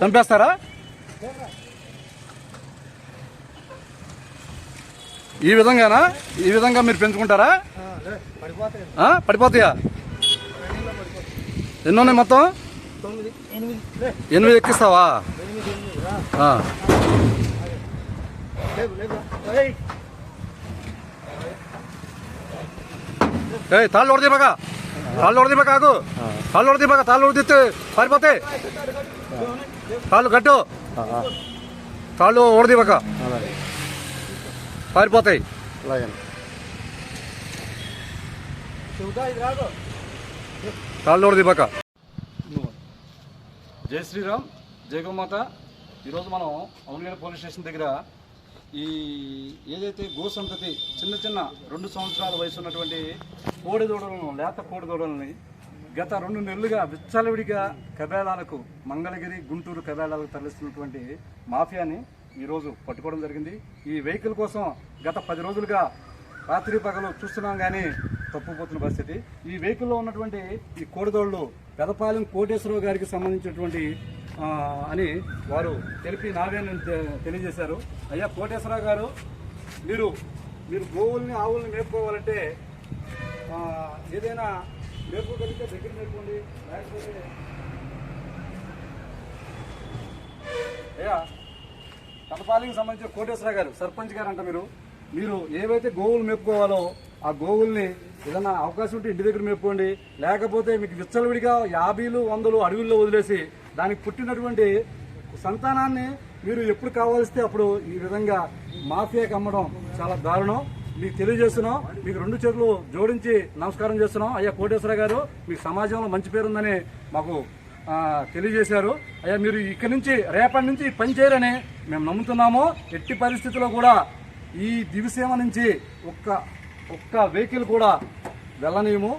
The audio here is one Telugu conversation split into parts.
చంపేస్తారా? ఈ విధంగానా? ఈ విధంగా మీరు పెంచుకుంటారా? పడిపోతాయా? ఎన్ని ఉన్నాయి మొత్తం? ఎనిమిది ఎక్కిస్తావా? ఏ తాళ్ళు కొడతాయి బాగా కాళ్ళు ఉడదీమా కాకు. కాళ్ళు ఉడదీమా తాళ్ళు ఉడితే పారిపోతాయి తాళ్ళు గట్టు తాళ్ళు ఉడదీమాక పారిపోతాయి. తాళ్ళు ఉడదీమాక జై శ్రీరామ్ జయగోమాత ఈరోజు మనం అవునగడ పోలీస్ స్టేషన్ దగ్గర ఈ ఏదైతే గోసంతతి చిన్న చిన్న రెండు సంవత్సరాల వయసు ఉన్నటువంటి కోడిదూడలను లేత కోడిదూడలని గత రెండు నెలలుగా విచ్చలవిడిగా కబేళాలకు మంగళగిరి గుంటూరు కబేళాలకు తరలిస్తున్నటువంటి మాఫియాని ఈరోజు పట్టుకోవడం జరిగింది. ఈ వెహికల్ కోసం గత పది రోజులుగా రాత్రి పగలు చూస్తున్నాం కానీ తప్పుపోతున్న పరిస్థితి. ఈ వెహికల్లో ఉన్నటువంటి ఈ కోడిదోళ్ళు పెదపాలెం కోటేశ్వరరావు గారికి సంబంధించినటువంటి అని వారు తెలిపి నావేని తెలియజేశారు. అయ్యా కోటేశ్వరరావు గారు మీరు మీరు గోవుల్ని ఆవుల్ని మేపుకోవాలంటే ఏదైనా మేపుకోగలిగితే దగ్గర మేపుకోండి లేకపోతే అయ్యా కడపాలికి సంబంధించిన కోటేశ్వర గారు సర్పంచ్ గారు అంట మీరు. మీరు ఏవైతే గోవులు మేపుకోవాలో ఆ గోవుల్ని ఏదైనా అవకాశం ఉంటే ఇంటి దగ్గర మేపుకోండి. లేకపోతే మీకు విచ్చలవిడిగా యాభైలు వందలు అడవుల్లో వదిలేసి దానికి పుట్టినటువంటి సంతానాన్ని మీరు ఎప్పుడు కావాల్స్తే అప్పుడు ఈ విధంగా మాఫియాకి అమ్మడం చాలా దారుణం. మీకు తెలియజేస్తున్నాం. మీకు రెండు చేతులు జోడించి నమస్కారం చేస్తున్నాం. అయ్యా కోటేశ్వర గారు మీకు సమాజంలో మంచి పేరుందని మాకు తెలియజేశారు. అయ్యా మీరు ఇక్కడి నుంచి రేపటి నుంచి పని చేయరని మేము నమ్ముతున్నాము. ఎట్టి పరిస్థితుల్లో కూడా ఈ దివిసీమ నుంచి ఒక్క ఒక్క వెహికల్ కూడా వెళ్ళనీయము.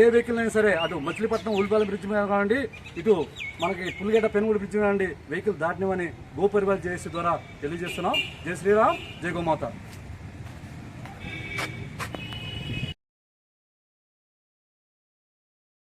ఏ వెహికల్ అయినా సరే అటు మచిలీపట్నం ఉల్లిపాల బ్రిడ్జ్ మీద కానివ్వండి ఇటు మనకి పులిగడ్డ పెనుగుడి బ్రిడ్జ్ మీద కానివ్వండి వెహికల్ దాటినవని గోపరివాల్ జేఏసీ ద్వారా తెలియజేస్తున్నాం. జై శ్రీరామ్ జై గోమాత.